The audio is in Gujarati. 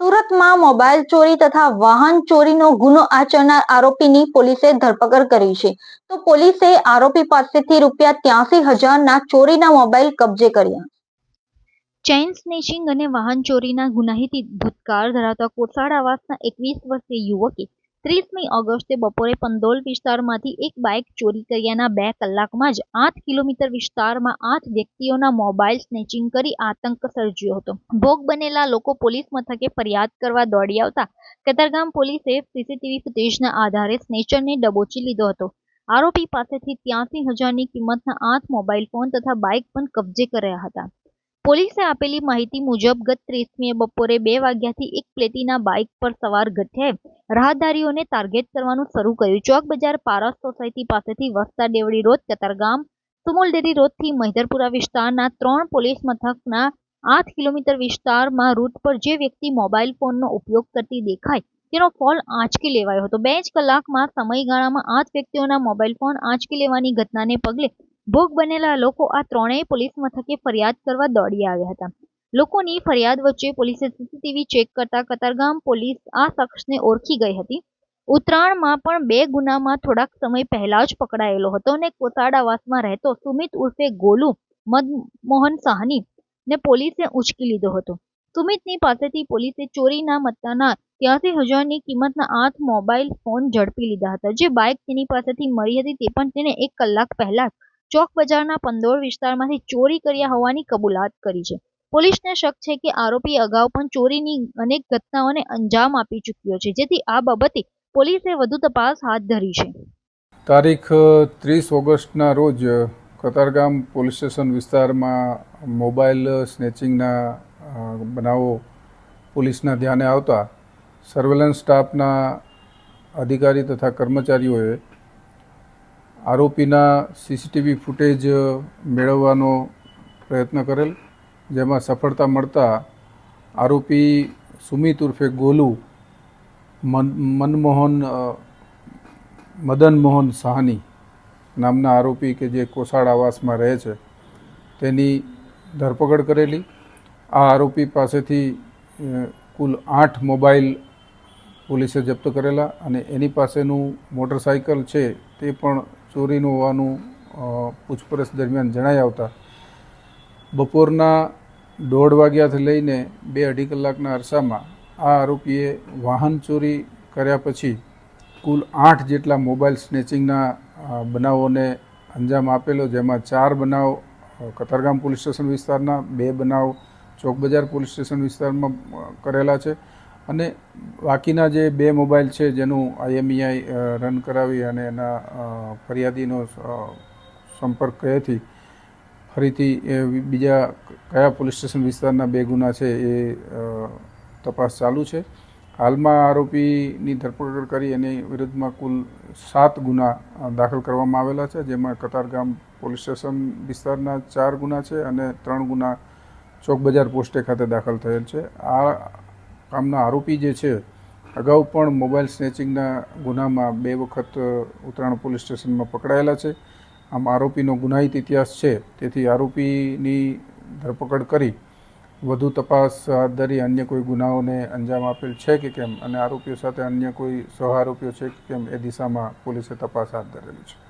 સુરતમાં મોબાઈલ ચોરી તથા વાહન ચોરીનો ગુનો આચરનાર આરોપીની પોલીસે ધરપકડ કરી છે. તો પોલીસે આરોપી પાસેથી રૂપિયા ત્યાસી હજારના ચોરીના મોબાઈલ કબજે કર્યા. ચેઇન સ્નેચિંગ અને વાહન ચોરીના ગુનાહિત ભૂતકાળ ધરાવતા કોસાડ આવાસના એકવીસ વર્ષીય યુવકે ત્રીસમી ઓગસ્ટે બપોરે પંદોલ વિસ્તારમાંથી એક બાઇક ચોરી કર્યાના બે કલાકમાં જ આઠ કિલોમીટર વિસ્તારમાં આઠ વ્યક્તિઓના મોબાઈલ સ્નેચિંગ કરી આતંક સર્જ્યો હતો. ભોગ બનેલા લોકો પોલીસ મથકે ફરિયાદ કરવા દોડી આવતા કતારગામ પોલીસે સીસીટીવી ફૂટેજના આધારે સ્નેચરને દબોચી લીધો હતો. આરોપી પાસેથી ત્યાંસી હજારની કિંમતના આઠ મોબાઈલ ફોન તથા બાઇક પણ કબજે કર્યા હતા. પોલીસે આપેલી માહિતી મુજબ ગત ત્રીસમીએ બપોરે બે વાગ્યાથી એક પ્લેટીના બાઇક પર સવાર ગઠિયાએ રાહદારીઓને ટાર્ગેટ કરવાનું શરૂ કર્યું. ચોક બજાર પારસ સોસાયટી પાસેથી વસ્તા દેવડી રોડ કતારગામ સુમોલદેરી રોડથી મહિધરપુરા વિસ્તારના ત્રણ પોલીસ મથકના આઠ કિલોમીટર વિસ્તારમાં રૂટ પર જે વ્યક્તિ મોબાઈલ ફોનનો ઉપયોગ કરતી દેખાય, તેનો ફોન આંચકી લેવાયો હતો. બે જ કલાકમાં સમયગાળામાં આઠ વ્યક્તિઓના મોબાઈલ ફોન આંચકી લેવાની ઘટનાને પગલે ભોગ બનેલા લોકો આ ત્રણેય પોલીસ મથકે ફરિયાદ કરવા દોડી આવ્યા હતા. લોકોની ફરિયાદ વચ્ચે પોલીસે સીસીટીવી ચેક કરતા કતારગામ પોલીસ આ શખ્સને ઓળખી ગઈ હતી. ઉત્તરાયણમાં પણ બે ગુનામાં થોડાક સમય પહેલા જ પકડાયેલો હતો અને કોસાડાવાસમાં રહેતો સુમિત ઉર્ફે ગોલુ મદમોહન સાહની ને પોલીસે ઉંચકી લીધો હતો. સુમિતની પાસેથી પોલીસે ચોરીના મત્તાના ત્યાંથી હજારની કિંમતના આઠ મોબાઈલ ફોન ઝડપી લીધા હતા. જે બાઇક તેની પાસેથી મળી હતી તે પણ તેને એક કલાક પહેલા ચોક બજારના પંદોળ વિસ્તારમાંથી ચોરી કર્યા હોવાની કબૂલાત કરી છે. પોલીસને શક છે કે આરોપી અગાઉ પણ ચોરીની અનેક ઘટનાઓને અંજામ આપી ચૂક્યો છે, જેથી આ બાબતે પોલીસે વધુ તપાસ હાથ ધરી છે. તારીખ ત્રીસ ઓગસ્ટના રોજ કતારગામ પોલીસ સ્ટેશન વિસ્તારમાં મોબાઈલ સ્નેચિંગના બનાવો પોલીસના ધ્યાને આવતા સર્વેલન્સ સ્ટાફના અધિકારી તથા કર્મચારીઓએ આરોપીના સીસીટીવી ફૂટેજ મેળવવાનો પ્રયત્ન કરેલ, જેમાં સફળતા મળતા આરોપી સુમિત ઉર્ફે ગોલુ, મન, મનમોહન મદન મોહન સાહની નામના આરોપી કે જે કોસાડ આવાસમાં રહે છે, તેની ધરપકડ કરેલી. આ આરોપી પાસેથી કુલ આઠ મોબાઈલ પોલીસે જપ્ત કરેલા અને એની પાસેનું મોટરસાઇકલ છે તે પણ ચોરીનું હોવાનું પૂછપરછ દરમિયાન જણાઈ આવતા બપોરના દોઢ વાગ્યાથી લઈને બે અઢી કલાકના અરસામાં આ આરોપીએ વાહન ચોરી કર્યા પછી કુલ આઠ જેટલા મોબાઈલ સ્નેચિંગના બનાવોને અંજામ આપેલો, જેમાં ચાર બનાવ કતારગામ પોલીસ સ્ટેશન વિસ્તારના, બે બનાવ ચોક બજાર પોલીસ સ્ટેશન વિસ્તારમાં કરેલા છે. અને બાકીના જે બે મોબાઈલ છે જેનું આઈએમઈઆઈ રન કરાવી અને એના ફરિયાદીનો સંપર્ક કયાથી ફરીથી બીજા કયા પોલીસ સ્ટેશન વિસ્તારના બે ગુના છે એ તપાસ ચાલુ છે. હાલમાં આરોપીની ધરપકડ કરી એની વિરુદ્ધમાં કુલ સાત ગુના દાખલ કરવામાં આવેલા છે, જેમાં કતારગામ પોલીસ સ્ટેશન વિસ્તારના ચાર ગુના છે અને ત્રણ ગુના ચોક બજાર પોસ્ટે ખાતે દાખલ થયેલ છે. આ કામના આરોપી જે છે, અગાઉ પણ મોબાઈલ સ્નેચિંગના ગુનામાં બે વખત ઉત્તરાયણ પોલીસ સ્ટેશનમાં પકડાયેલા છે. આમ આરોપીનો ગુનાહિત ઇતિહાસ છે. તેથી આરોપીની ધરપકડ કરી વધુ તપાસ હાથ ધરી અન્ય કોઈ ગુનાઓને અંજામ આપેલ છે કે કેમ? અને આરોપીઓ સાથે અન્ય કોઈ સહ આરોપીઓ છે કે કેમ? એ દિશામાં પોલીસે તપાસ હાથ ધરેલી છે.